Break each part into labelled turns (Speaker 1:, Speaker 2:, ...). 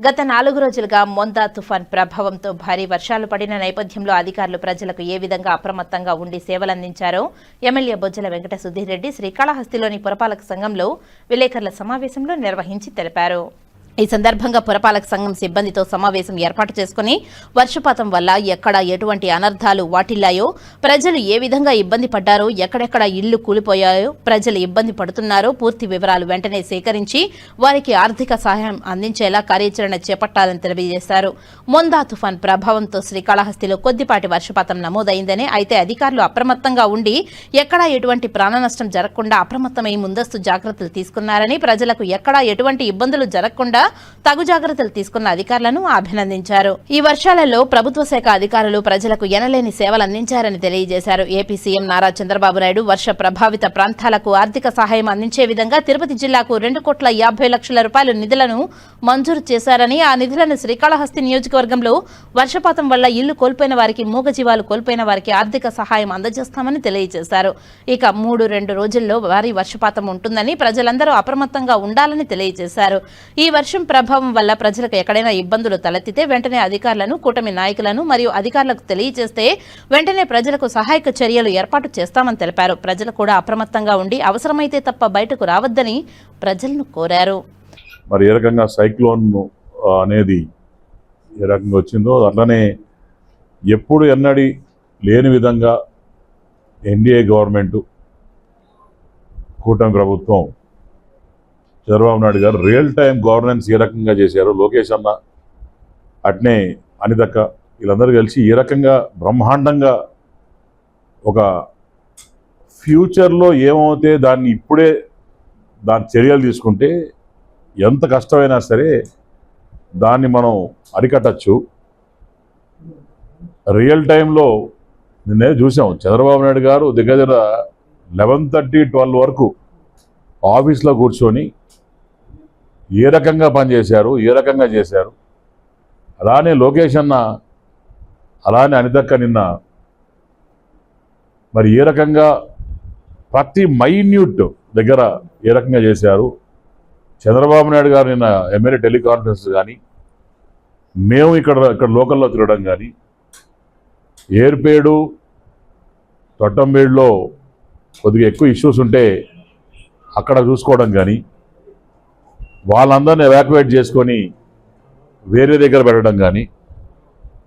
Speaker 1: గత నాలుగు రోజులుగా మొందా తుఫాన్ ప్రభావంతో భారీ వర్షాలు పడిన నేపథ్యంలో అధికారులు ప్రజలకు ఏ విధంగా అప్రమత్తంగా ఉండి సేవలందించారో ఎమ్మెల్యే బొజ్జల వెంకట సుధీర్ రెడ్డి శ్రీకాళహస్తిలోని పురపాలక సంఘంలో విలేకరుల సమావేశంలో నిర్వహించి తెలిపారు. ఈ సందర్భంగా పురపాలక సంఘం సిబ్బందితో సమావేశం ఏర్పాటు చేసుకుని వర్షపాతం వల్ల ఎక్కడ ఎటువంటి అనర్థాలు వాటిల్లాయో ప్రజలు ఏ విధంగా ఇబ్బంది పడ్డారో ఎక్కడెక్కడ ఇళ్ళు కూలిపోయాయో ప్రజలు ఇబ్బంది పడుతున్నారో పూర్తి వివరాలు వెంటనే సేకరించి వారికి ఆర్థిక సహాయం అందించేలా కార్యాచరణ చేపట్టాలని తెలియజేశారు. మొందా తుఫాన్ ప్రభావంతో శ్రీకాళహస్తిలో కొద్దిపాటి వర్షపాతం నమోదైందని అయితే అధికారులు అప్రమత్తంగా ఉండి ఎక్కడా ఎటువంటి ప్రాణ నష్టం జరగకుండా అప్రమత్తమై ముందస్తు జాగ్రత్తలు తీసుకున్నారని ప్రజలకు ఎక్కడా ఎటువంటి ఇబ్బందులు జరగకుండా తగు జాగ్రత్తలు తీసుకున్న అధికారులను అభినందించారు. ఈ వర్షాలలో ప్రభుత్వ శాఖ అధికారులు ప్రజలకు ఎనలేని సేవలు అందించారని తెలియజేశారు. ఏపీ సీఎం నారా చంద్రబాబు నాయుడు వర్ష ప్రభావిత ప్రాంతాలకు ఆర్థిక సహాయం అందించే విధంగా తిరుపతి జిల్లాకు రెండు కోట్ల యాభై లక్షల రూపాయల నిధులను మంజూరు చేశారని ఆ నిధులను శ్రీకాళహస్తి నియోజకవర్గంలో వర్షపాతం వల్ల ఇల్లు కోల్పోయిన వారికి మూగజీవాలు కోల్పోయిన వారికి ఆర్థిక సహాయం అందజేస్తామని తెలియజేశారు. ఇక మూడు రెండు రోజుల్లో భారీ వర్షపాతం ఉంటుందని ప్రజలందరూ అప్రమత్తంగా ఉండాలని తెలియజేశారు. ఈ వర్షం ప్రభావం వల్ల ప్రజలకు ఎక్కడైనా ఇబ్బందులు తలెత్తితే వెంటనే అధికారులను కూటమి నాయకులను మరియు అధికారులకు తెలియజేస్తే వెంటనే ప్రజలకు సహాయక చర్యలు ఏర్పాటు చేస్తామని తెలిపారు. ప్రజలు కూడా అప్రమత్తంగా ఉండి అవసరమైతే తప్ప బయటకు రావద్దని ప్రజలను కోరారు.
Speaker 2: మరి ఏ రకంగా సైక్లోన్ అనేది ఏ రకంగా వచ్చిందో అట్లనే ఎప్పుడు ఎన్నడి లేని విధంగా ఎన్డీఏ గవర్నమెంట్ కూటమి ప్రభుత్వం చంద్రబాబు నాయుడు గారు రియల్ టైం గవర్నెన్స్ ఏ రకంగా చేశారు లోకేష్ అన్న అట్నే అనితక్క వీళ్ళందరూ కలిసి ఏ రకంగా బ్రహ్మాండంగా ఒక ఫ్యూచర్లో ఏమవుతే దాన్ని ఇప్పుడే దాని చర్యలు తీసుకుంటే ఎంత కష్టమైనా సరే దాన్ని మనం అరికట్టచ్చు. రియల్ టైంలో నిన్నే చూసాం చంద్రబాబు నాయుడు గారు దగ్గర దగ్గర లెవెన్ థర్టీ ట్వెల్వ్ వరకు ఆఫీస్లో కూర్చొని ఏ రకంగా పనిచేశారు ఏ రకంగా చేశారు? అలానే లోకేష్ అన్న అలానే అనితక్క నిన్న మరి ఏ రకంగా ప్రతి మైన్యూట్ దగ్గర ఏ రకంగా చేశారు? చంద్రబాబు నాయుడు గారు నిన్న ఎమ్మెల్యే టెలికాన్ఫరెన్స్ కానీ మేము ఇక్కడ ఇక్కడ లోకల్లో తిరగడం కానీ ఏర్పేడు తొట్టంబేడులో కొద్దిగా ఎక్కువ ఇష్యూస్ ఉంటే అక్కడ చూసుకోవడం కానీ వాళ్ళందరిని ఎవాక్యువేట్ చేసుకొని వేరే దగ్గర పెట్టడం కానీ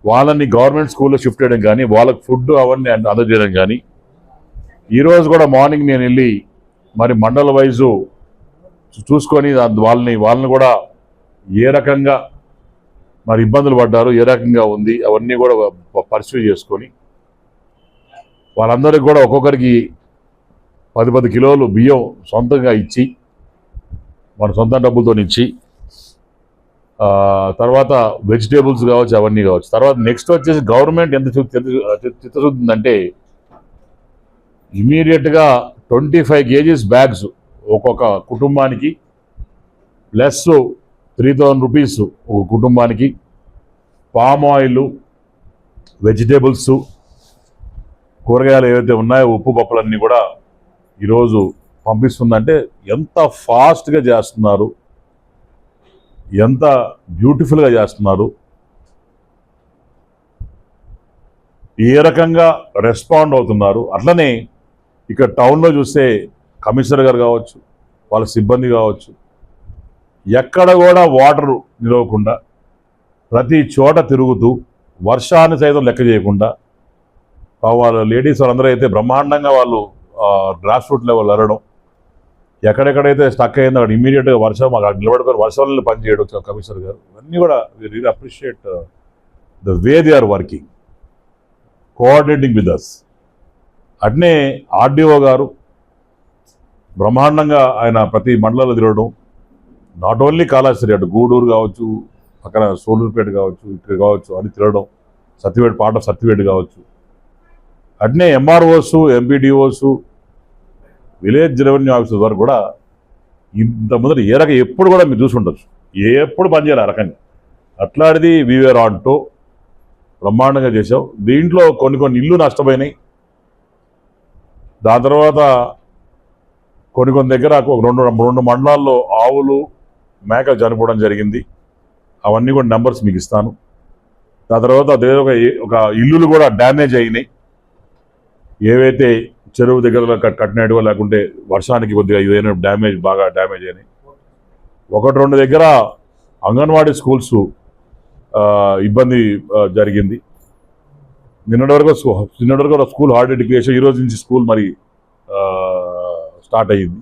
Speaker 2: వాళ్ళని గవర్నమెంట్ స్కూల్లో షిఫ్ట్ చేయడం కానీ వాళ్ళకి ఫుడ్ అవన్నీ అందజేయడం కానీ ఈరోజు కూడా మార్నింగ్ నేను వెళ్ళి మరి మండల వైజు చూసుకొని వాళ్ళని వాళ్ళని కూడా ఏ రకంగా మరి ఇబ్బందులు పడ్డారు ఏ రకంగా ఉంది అవన్నీ కూడా పరిశీలి చేసుకొని వాళ్ళందరికీ కూడా ఒక్కొక్కరికి పది పది కిలోలు బియ్యం సొంతంగా ఇచ్చి మన సొంత డబ్బులతో ఇచ్చి తర్వాత వెజిటేబుల్స్ కావచ్చు అవన్నీ కావచ్చు. తర్వాత నెక్స్ట్ వచ్చేసి గవర్నమెంట్ ఎంత చిత్తశుద్ధిందంటే ఇమీడియట్గా ట్వంటీ ఫైవ్ కేజీస్ బ్యాగ్స్ ఒక్కొక్క కుటుంబానికి ప్లస్ త్రీ థౌజండ్ రూపీస్ ఒక కుటుంబానికి పామ్ ఆయిల్ వెజిటేబుల్స్ కూరగాయలు ఏవైతే ఉన్నాయో ఉప్పు పప్పులన్నీ కూడా ఈరోజు పంపిస్తుందంటే ఎంత ఫాస్ట్గా చేస్తున్నారు ఎంత బ్యూటిఫుల్గా చేస్తున్నారు ఏ రకంగా రెస్పాండ్ అవుతున్నారు. అట్లనే ఇక్కడ టౌన్లో చూస్తే కమిషనర్ గారు కావచ్చు వాళ్ళ సిబ్బంది కావచ్చు ఎక్కడ కూడా వాటర్ నిలవకుండా ప్రతి చోట తిరుగుతూ వర్షాన్ని సైతం లెక్క చేయకుండా వాళ్ళ లేడీస్ వాళ్ళందరూ అయితే బ్రహ్మాండంగా వాళ్ళు గ్రాస్ రూట్ లెవెల్ అరడం. ఎక్కడెక్కడైతే స్టక్ అయిందో అక్కడ ఇమీడియట్గా వర్షం అక్కడ నిలబడుకొని వర్షంలో పనిచేయడం కమిషనర్ గారు ఇవన్నీ కూడా real appreciate the way they are working coordinating with us అట్నే ఆర్డీఓ గారు బ్రహ్మాండంగా ఆయన ప్రతి మండలంలో తిరగడం. నాట్ ఓన్లీ కాళాశ్రీ అటు గూడూరు కావచ్చు పక్కన సోలూరుపేట కావచ్చు ఇక్కడ కావచ్చు అని తిరగడం. సత్యవేడ్ పాట ఆఫ్ కావచ్చు. అట్నే MROs MPDOs village revenue officer వారు కూడా ఇంత ముందర ఏ రకం ఎప్పుడు కూడా మీరు చూసి ఎప్పుడు పనిచేయాలి ఆ రకంగా. అట్లాంటిది వివేర్ అంటూ బ్రహ్మాండంగా చేసాం దీంట్లో కొన్ని కొన్ని ఇల్లు నష్టపోయినాయి. దాని తర్వాత కొన్ని కొన్ని దగ్గర ఒక రెండు రెండు మండలాల్లో ఆవులు మేకలు చనిపోవడం జరిగింది. అవన్నీ కూడా నెంబర్స్ మీకు ఇస్తాను. దాని తర్వాత అదే ఒక ఒక ఇల్లులు కూడా డ్యామేజ్ అయినాయి. ఏవైతే చెరువు దగ్గరలో కట్టినట్టుగా లేకుంటే వర్షానికి కొద్దిగా ఏదైనా డ్యామేజ్ బాగా డ్యామేజ్ అయినాయి ఒకటి రెండు దగ్గర అంగన్వాడీ స్కూల్స్ ఇబ్బంది జరిగింది. నిన్నటి వరకు నిన్నటి వరకు స్కూల్ హార్డ్ ఎడ్యుకేషన్ ఈ రోజు నుంచి స్కూల్ మరి స్టార్ట్ అయ్యింది.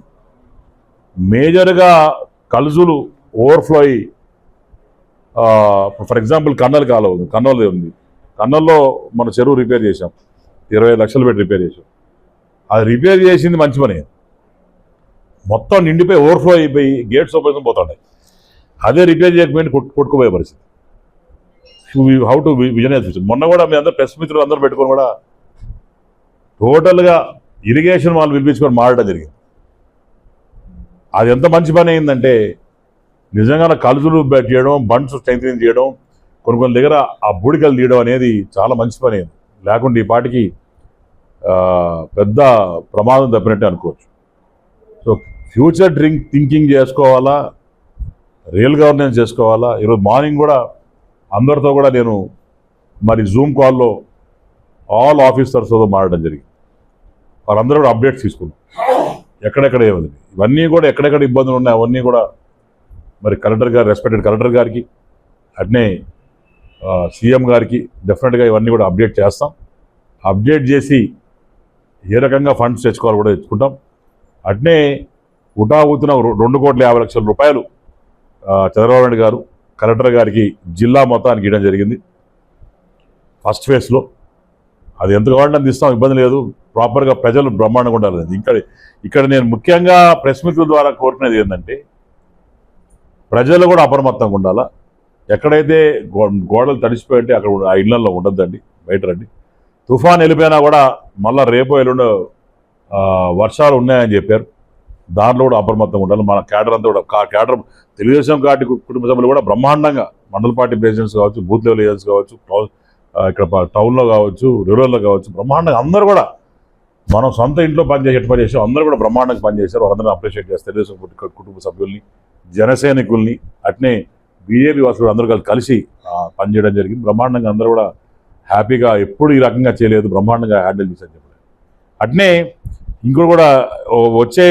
Speaker 2: మేజర్గా కలుజులు ఓవర్ఫ్లో అయ్యి ఫర్ ఎగ్జాంపుల్ కన్నల్ కాలువ ఉంది కన్నల్ ఉంది. కన్నల్లో మన చెరువు రిపేర్ చేశాం. ఇరవై లక్షలు పెట్టి రిపేర్ చేసాం అది రిపేర్ చేసింది మంచి పని. మొత్తం నిండిపోయి ఓవర్ఫ్లో అయిపోయి గేట్స్ ఓపెన్ పోతుండే అదే రిపేర్ చేయకపోయిన కొట్టు కొట్టుకుపోయే పరిస్థితి. హౌ టు విజన్ మొన్న కూడా మీ అందరూ ప్రెస్ మిత్రులు అందరూ పెట్టుకొని కూడా టోటల్గా ఇరిగేషన్ వాళ్ళు పిలిపించుకొని మారడం జరిగింది. అది ఎంత మంచి పని అయిందంటే నిజంగా కలుసులు చేయడం బండ్స్ స్ట్రెంగ్ చేయడం కొన్ని కొన్ని దగ్గర ఆ బూడికలు తీయడం అనేది చాలా మంచి పని అయింది. లేకుంటే ఈ పాటికి పెద్ద ప్రమాదం తప్పినట్టే అనుకోవచ్చు. సో ఫ్యూచర్ డ్రింక్ థింకింగ్ చేసుకోవాలా? రియల్ గవర్నెన్స్ చేసుకోవాలా? ఈరోజు మార్నింగ్ కూడా అందరితో కూడా నేను మరి జూమ్ కాల్లో ఆల్ ఆఫీసర్స్తో మారడం జరిగింది. వాళ్ళందరూ కూడా అప్డేట్స్ తీసుకున్నాం. ఎక్కడెక్కడ ఏముంది? ఇవన్నీ కూడా ఎక్కడెక్కడ ఇబ్బందులు ఉన్నాయి అవన్నీ కూడా మరి కలెక్టర్ గారు రెస్పెక్టెడ్ కలెక్టర్ గారికి అట్నే సీఎం గారికి డెఫినెట్గా ఇవన్నీ కూడా అప్డేట్ చేస్తాం. అప్డేట్ చేసి ఏ రకంగా ఫండ్స్ తెచ్చుకోవాలి కూడా తెచ్చుకుంటాం. అట్నే ఉటావుతున్న రెండు కోట్ల యాభై లక్షల రూపాయలు చంద్రబాబు నాయుడు గారు కలెక్టర్ గారికి జిల్లా మొత్తానికి ఇవ్వడం జరిగింది. ఫస్ట్ ఫేజ్లో అది ఎంత కావాలంటే అందిస్తాం ఇబ్బంది లేదు. ప్రాపర్గా ప్రజలు బ్రహ్మాండంగా ఉండాలి. ఇక్కడ ఇక్కడ నేను ముఖ్యంగా ప్రెస్ మీట్ల ద్వారా కోరుకునేది ఏంటంటే ప్రజలు కూడా అప్రమత్తంగా ఉండాలా? ఎక్కడైతే గో- గోడలు తడిసిపోయి అక్కడ ఆ ఇళ్ళలో ఉండద్దండి బయట రండి. తుఫాన్ వెళ్ళిపోయినా కూడా మళ్ళీ రేపు ఎల్లుండో వర్షాలు ఉన్నాయని చెప్పారు. దాంట్లో కూడా అప్రమత్తం ఉండాలి. మన క్యాడర్ అంతా కూడా క్యాడర్ తెలుగుదేశం పార్టీ కుటుంబ సభ్యులు కూడా బ్రహ్మాండంగా మండల పార్టీ ప్రెసిడెంట్స్ కావచ్చు బూత్ లెవెల్ ఏజెంట్స్ కావచ్చు ఇక్కడ టౌన్లో కావచ్చు రూరల్లో కావచ్చు బ్రహ్మాండంగా అందరూ కూడా మనం సొంత ఇంట్లో పనిచేసి ఎట్టు పని చేసాం అందరూ కూడా బ్రహ్మాండంగా పనిచేశారు వాళ్ళందరూ అప్రిషియేట్ చేస్తారు. తెలుగుదేశం కుటుంబ సభ్యుల్ని జనసైనికుల్ని అట్నే బీజేపీ వాసులు అందరూ కలిసి కలిసి పనిచేయడం జరిగింది. బ్రహ్మాండంగా అందరూ కూడా హ్యాపీగా ఎప్పుడు ఈ రకంగా చేయలేదు బ్రహ్మాండంగా హ్యాండిల్ చేశారు చెప్పలేదు. అట్నే ఇంకోటి కూడా వచ్చే